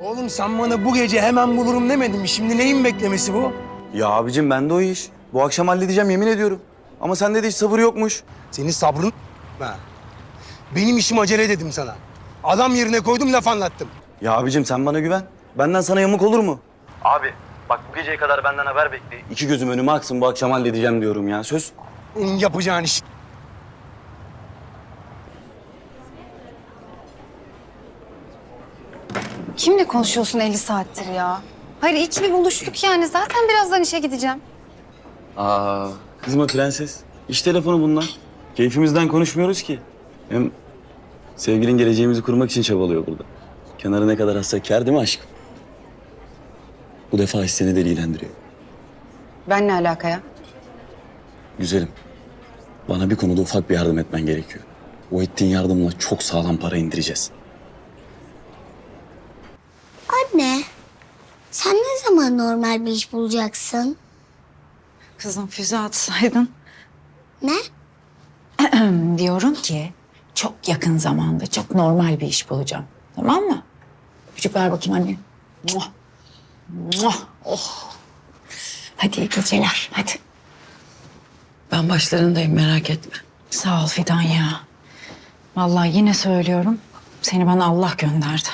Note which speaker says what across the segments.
Speaker 1: Oğlum sen bana bu gece hemen bulurum demedin mi? Şimdi neyin beklemesi bu?
Speaker 2: Ya abicim ben de o iş. Bu akşam halledeceğim yemin ediyorum. Ama sende de hiç sabır yokmuş.
Speaker 1: Senin sabrın ha. Benim işim acele dedim sana. Adam yerine koydum laf anlattım.
Speaker 2: Ya abicim sen bana güven. Benden sana yamuk olur mu? Abi bak bu geceye kadar benden haber bekle. İki gözüm önüme aksın bu akşam halledeceğim diyorum ya söz.
Speaker 1: Yapacağın iş.
Speaker 3: Kimle konuşuyorsun 50 saattir ya? Hayır iyi ki bir buluştuk yani. Zaten birazdan işe gideceğim.
Speaker 2: Aa kızma prenses. İş telefonu bunlar. Keyfimizden konuşmuyoruz ki. Hem sevgilin geleceğimizi kurmak için çabalıyor burada. Kenarı ne kadar hassa kâr değil mi aşkım? Bu defa iş seni delilendiriyor.
Speaker 3: Ben ne alaka ya?
Speaker 2: Güzelim. Bana bir konuda ufak bir yardım etmen gerekiyor. O ettiğin yardımla çok sağlam para indireceğiz.
Speaker 4: Anne, sen ne zaman normal bir iş bulacaksın?
Speaker 5: Kızım füze atsaydın.
Speaker 4: Ne?
Speaker 5: Diyorum ki çok yakın zamanda çok normal bir iş bulacağım. Tamam mı? Küçük ver bakayım anne. Muah. Muah. Oh. Hadi iyi geceler. Hadi.
Speaker 6: Ben başlarındayım merak etme.
Speaker 5: Sağ ol Fidan ya. Vallahi yine söylüyorum. Seni bana Allah gönderdi.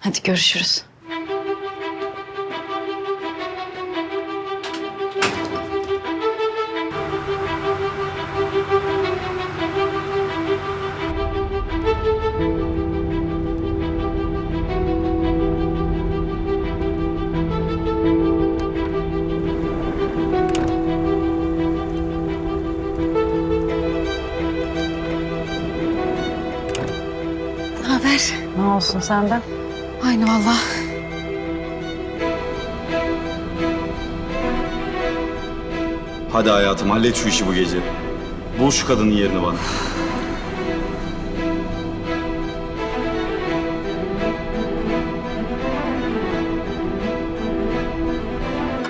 Speaker 5: Hadi görüşürüz.
Speaker 3: Haber?
Speaker 5: Ne olsun senden?
Speaker 3: Aynı vallahi.
Speaker 2: Hadi hayatım hallet şu işi bu gece. Bul şu kadının yerini bana.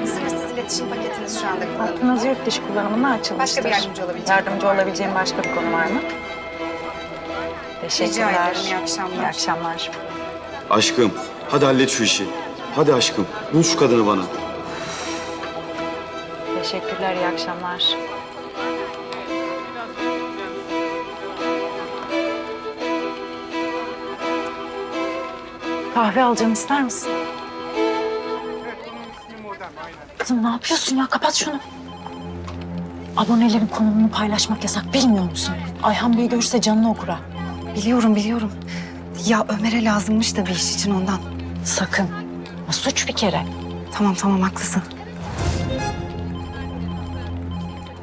Speaker 3: Sınırsız iletişim paketiniz şu anda kullanılıyor.
Speaker 5: Hattınız yurt dışı kullanımına açılmıştır.
Speaker 3: Başka bir yardımcı olabileceğim
Speaker 5: Yardımcı olabileceğim başka bir konu var mı? Teşekkürler.
Speaker 3: Rica ederim, iyi akşamlar.
Speaker 5: İyi akşamlar.
Speaker 2: Aşkım hadi hallet şu işi. Hadi aşkım bul şu kadını bana.
Speaker 5: Teşekkürler, iyi akşamlar. Kahve alacağım ister misin? Kızım ne yapıyorsun ya? Kapat şunu. Abonelerin konumunu paylaşmak yasak bilmiyor musun? Ayhan Bey görürse canını okur ha.
Speaker 3: Biliyorum biliyorum. Ya Ömer'e lazımmış da bir iş için ondan.
Speaker 5: Sakın. Ya suç bir kere.
Speaker 3: Tamam tamam haklısın.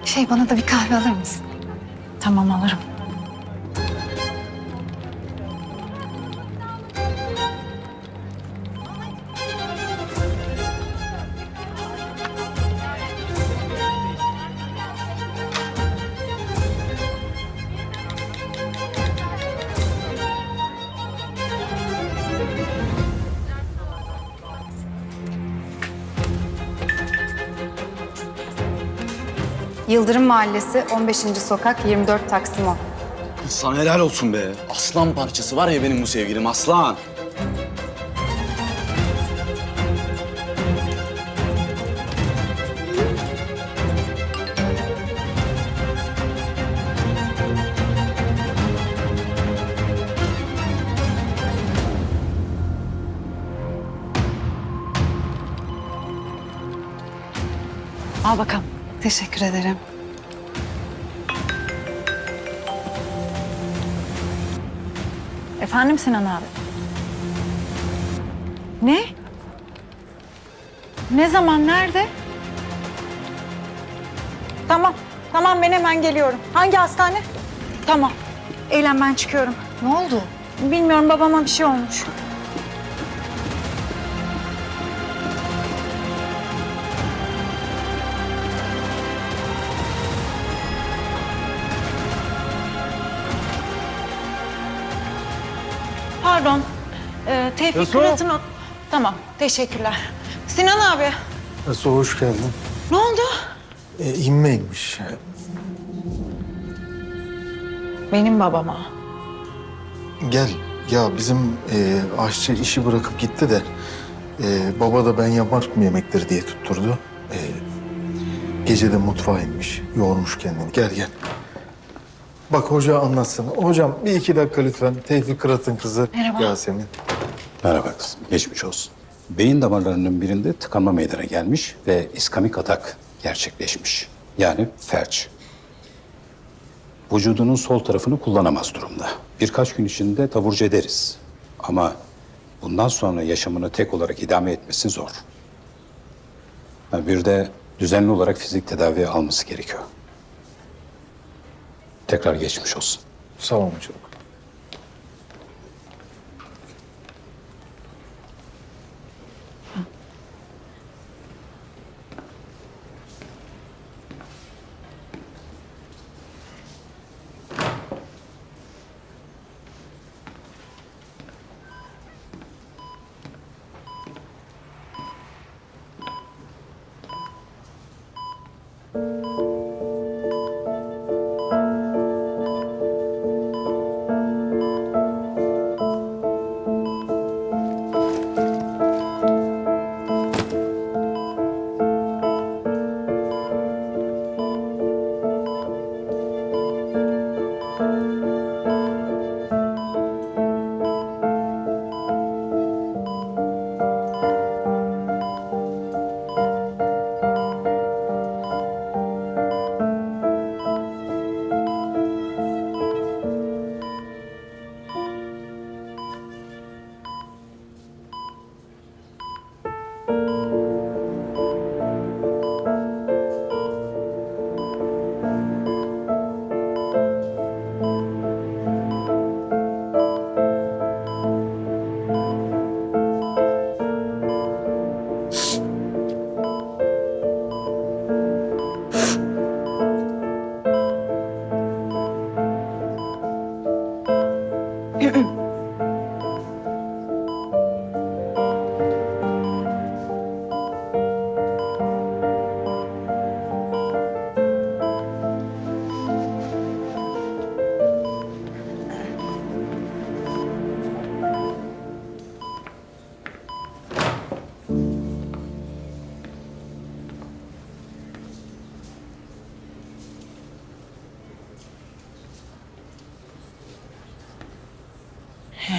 Speaker 3: Şey bana da bir kahve alır mısın?
Speaker 5: Tamam alırım.
Speaker 3: Yıldırım Mahallesi 15. Sokak 24 Taksim 10.
Speaker 2: Sana helal olsun be. Aslan parçası var ya benim bu sevgilim aslan.
Speaker 5: Al bakalım.
Speaker 3: Teşekkür ederim.
Speaker 5: Efendim Sinan abi? Ne? Ne zaman, nerede? Tamam, tamam ben hemen geliyorum. Hangi hastane? Tamam. Eylem ben çıkıyorum.
Speaker 3: Ne oldu?
Speaker 5: Bilmiyorum babama bir şey olmuş. Tevfik
Speaker 1: Yasu.
Speaker 5: Kırat'ın... o- Tamam, teşekkürler. Sinan abi,
Speaker 7: Nasıl hoş geldin?
Speaker 5: ne oldu?
Speaker 7: E, inmeymiş.
Speaker 5: Benim babama.
Speaker 7: Gel Ya bizim e, aşçı işi bırakıp gitti de e, baba da ben yapar mı yemekleri diye tutturdu. E, gece de mutfağa inmiş, yoğurmuş kendini. Gel gel. Bak hoca anlatsın. Hocam bir iki dakika lütfen. Tevfik Kırat'ın kızı
Speaker 5: Merhaba.
Speaker 7: Yasemin.
Speaker 8: Merhaba kızım, geçmiş olsun. Beyin damarlarının birinde tıkanma meydana gelmiş ve iskamik atak gerçekleşmiş. Yani felç. Vücudunun sol tarafını kullanamaz durumda. Birkaç gün içinde taburcu ederiz. Ama bundan sonra yaşamını tek olarak idame etmesi zor. Ha, Bir de düzenli olarak fizik tedavi alması gerekiyor. Tekrar geçmiş olsun.
Speaker 7: Sağ olun hocam.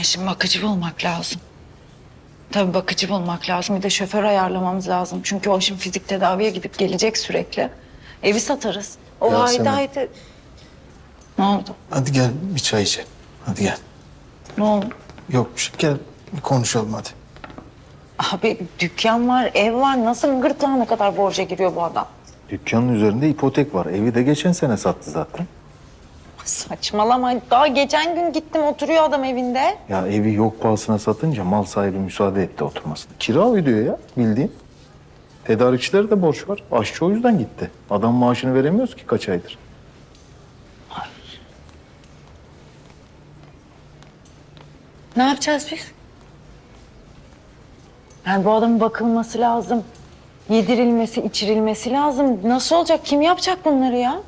Speaker 5: Şimdi bakıcı bulmak lazım. Tabii bakıcı bulmak lazım. Bir de şoför ayarlamamız lazım. Çünkü o şimdi fizik tedaviye gidip gelecek sürekli. Evi satarız. O
Speaker 7: Yasemin.
Speaker 5: aidiyeti... Ne oldu?
Speaker 7: Hadi gel bir çay içelim. Hadi gel.
Speaker 5: Ne oldu?
Speaker 7: Yok bir şey. Gel bir konuşalım hadi.
Speaker 5: Abi dükkan var, ev var. Nasıl gırtlağına kadar borca giriyor bu adam?
Speaker 7: Dükkanın üzerinde ipotek var. Evi de geçen sene sattı zaten.
Speaker 5: Saçmalama. Daha geçen gün gittim oturuyor adam evinde.
Speaker 7: Ya evi yok pahasına satınca mal sahibi müsaade etti oturmasına. Kira ödüyor ya bildiğin. Tedarikçilere de borç var. Aşçı o yüzden gitti. Adam maaşını veremiyoruz ki kaç aydır.
Speaker 5: Ne yapacağız biz? Yani bu adamın bakılması lazım. Yedirilmesi, içirilmesi lazım. Nasıl olacak? Kim yapacak bunları ya?